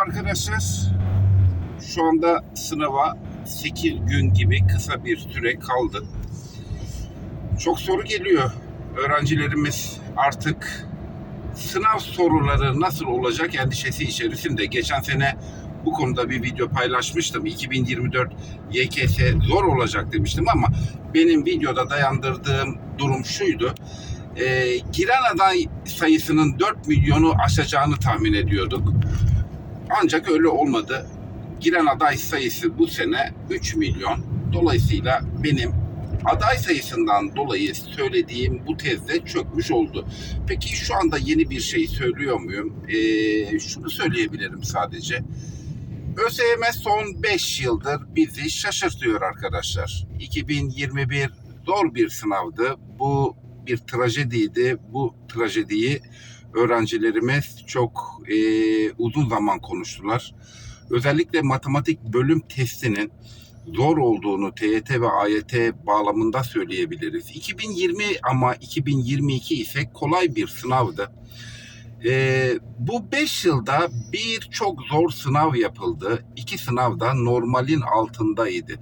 Arkadaşlar. Şu anda sınava 8 gün gibi kısa bir süre kaldı. Çok soru geliyor. Öğrencilerimiz artık sınav soruları nasıl olacak endişesi içerisinde. Geçen sene bu konuda bir video paylaşmıştım. 2024 YKS zor olacak demiştim ama benim videoda dayandırdığım durum şuydu. Ee, giren aday sayısının 4 milyonu aşacağını tahmin ediyorduk. Ancak öyle olmadı. Giren aday sayısı bu sene 3 milyon. Dolayısıyla benim aday sayısından dolayı söylediğim bu tezde çökmüş oldu. Peki şu anda yeni bir şey söylüyor muyum? Ee, şunu söyleyebilirim sadece. ÖSYM son 5 yıldır bizi şaşırtıyor arkadaşlar. 2021 zor bir sınavdı. Bu bir trajediydi. Bu trajediyi öğrencilerimiz çok e, uzun zaman konuştular. Özellikle matematik bölüm testinin zor olduğunu TYT ve AYT bağlamında söyleyebiliriz. 2020 ama 2022 ise kolay bir sınavdı. E, bu 5 yılda birçok zor sınav yapıldı. İki sınav da normalin altındaydı.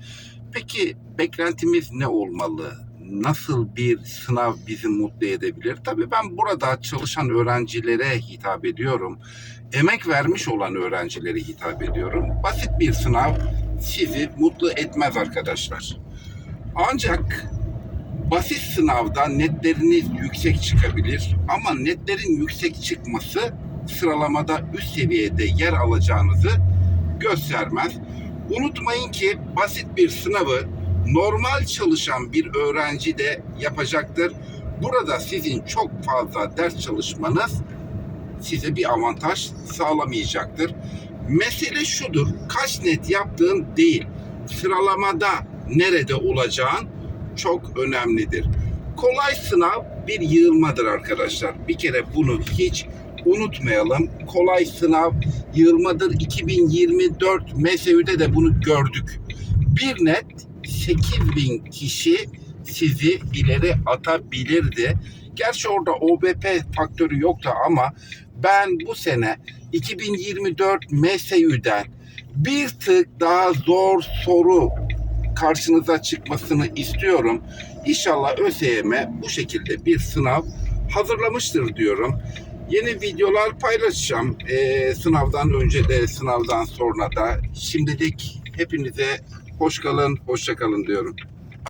Peki beklentimiz ne olmalı? Nasıl bir sınav bizi mutlu edebilir? Tabii ben burada çalışan öğrencilere hitap ediyorum. Emek vermiş olan öğrencilere hitap ediyorum. Basit bir sınav sizi mutlu etmez arkadaşlar. Ancak basit sınavda netleriniz yüksek çıkabilir ama netlerin yüksek çıkması sıralamada üst seviyede yer alacağınızı göstermez. Unutmayın ki basit bir sınavı normal çalışan bir öğrenci de yapacaktır. Burada sizin çok fazla ders çalışmanız size bir avantaj sağlamayacaktır. Mesele şudur, kaç net yaptığın değil, sıralamada nerede olacağın çok önemlidir. Kolay sınav bir yığılmadır arkadaşlar. Bir kere bunu hiç unutmayalım. Kolay sınav yığılmadır. 2024 MSÜ'de de bunu gördük. Bir net 8000 kişi sizi ileri atabilirdi. Gerçi orada OBP faktörü yoktu ama ben bu sene 2024 MSÜ'den bir tık daha zor soru karşınıza çıkmasını istiyorum. İnşallah ÖSYM bu şekilde bir sınav hazırlamıştır diyorum. Yeni videolar paylaşacağım. Ee, sınavdan önce de sınavdan sonra da. Şimdilik hepinize hoş kalın, hoşça kalın diyorum.